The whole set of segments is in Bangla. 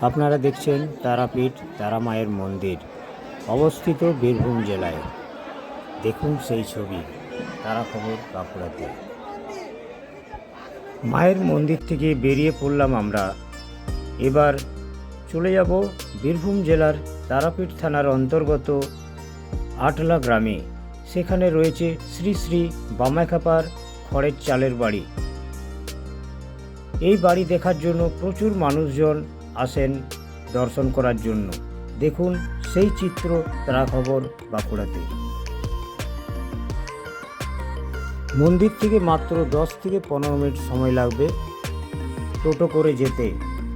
আপনারা দেখছেন তারাপীঠ তারা মায়ের মন্দির, অবস্থিত বীরভূম জেলায়। দেখুন সেই ছবি তারা খবর বাঁকুড়াতে। মায়ের মন্দির থেকে বেরিয়ে পড়লাম আমরা। এবার চলে যাব বীরভূম জেলার তারাপীঠ থানার অন্তর্গত আটলা গ্রামে। সেখানে রয়েছে শ্রী শ্রী বামাখাপার খড়ের চালের বাড়ি। এই বাড়ি দেখার জন্য প্রচুর মানুষজন আসেন দর্শন করার জন্য। দেখুন সেই চিত্র তারা খবর বাঁকুড়াতে। মন্দির থেকে মাত্র দশ থেকে পনেরো মিনিট সময় লাগবে টোটো করে যেতে।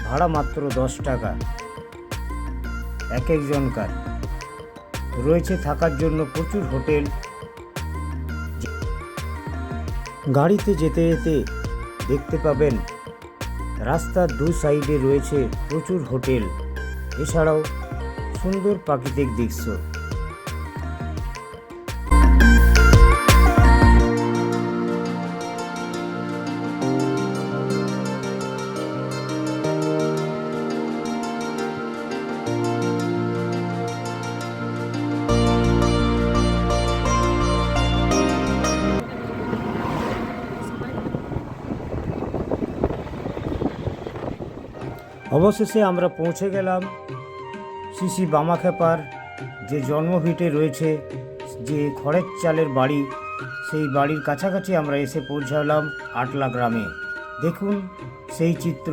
ভাড়া মাত্র দশ টাকা। এক একজনকার। রয়েছে থাকার জন্য প্রচুর হোটেল। গাড়িতে যেতে যেতে দেখতে পাবেন রাস্তার দু সাইডে রয়েছে প্রচুর হোটেল। এছাড়াও সুন্দর প্রাকৃতিক দৃশ্য। অবশেষে আমরা পৌঁছে গেলাম শিশি বামাখেপার যে জন্মভিটে রয়েছে, যে খড়ের চালের বাড়ি, সেই বাড়ির কাছাকাছি আমরা এসে পৌঁছালাম আটলা গ্রামে। দেখুন সেই চিত্র,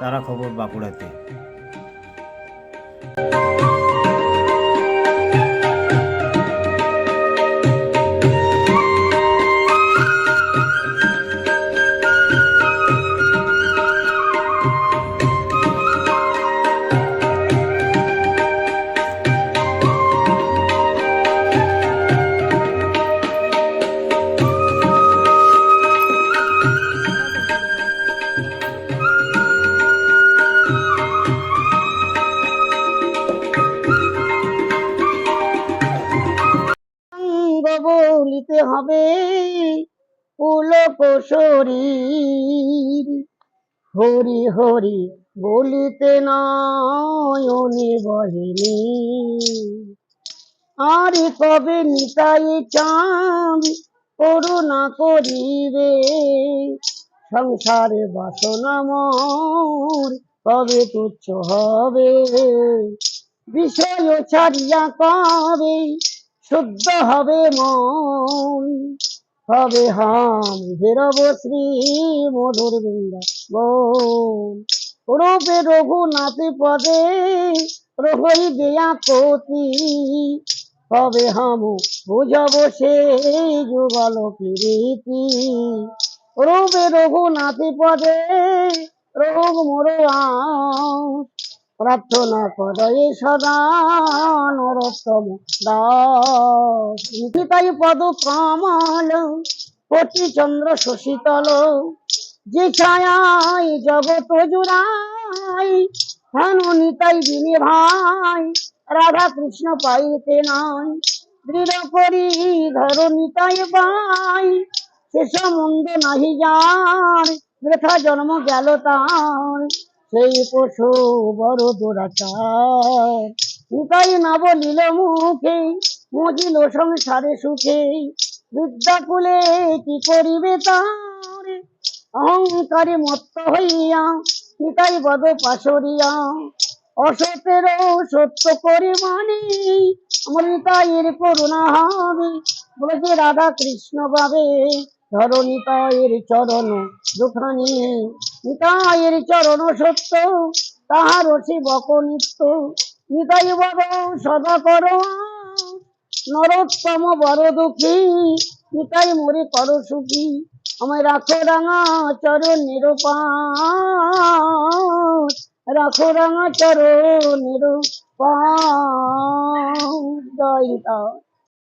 তারা খবর বাঁকুড়াতে। বলিতে হবে পুলক শরীর। হরি হরি বলিতে নয়নে বহিনী আর কবে নিতাই চাঁদ করুণা করিবে? সংসারে বাসনা মোর কবে তুচ্ছ হবে? বিষয় ছাড়িয়া কবে শুদ্ধ হবে মন। হবে হাম হেরব শ্রী মধুর বৃন্দাবন। রূপে রঘুনাথ পদে রহই দেয়া কতি হবে হাম বুঝব সে যুগল প্রীতি। রূপে রঘুনাথ পদে রোগ মোর প্রার্থনা করে সদা নরোত্তম দাস নিখিতাই পদ কমল কোটি চন্দ্র শশীতল, যে ছায়ায় জগত জুড়াই হেন নিতাই দিনে ভাই রাধা কৃষ্ণ পাইতে নাই, দৃঢ় করি ধর নিতাই পাই, শেষ মন্দ নাহি যার, বৃথা জন্ম গেল তার, সেই পশু বড় দুরাচার। নিতাই না বলিল মুখে, মজিল সংসারে সুখে। বিদ্যাকুলে কি করিবে তার অহংকারে মত্ত হইয়া, নিতাই বদ পাশরিয়া। অসতের সত্য করুণা হবে। বলেছে রাধা কৃষ্ণ পাবে ধরো নিতাইয়ের চরণ দুখানি। নিতাইয়ের চরণ সত্য, তাহার শিবক নিত্য। নিতাই বড় সদা কর নরোত্তম বড় দুঃখী, নিতাই মরে কর সুখী। আমায় রাখো রাঙা চরণ নিরূপা রাখো রাঙা চরণ নিরূপা জয়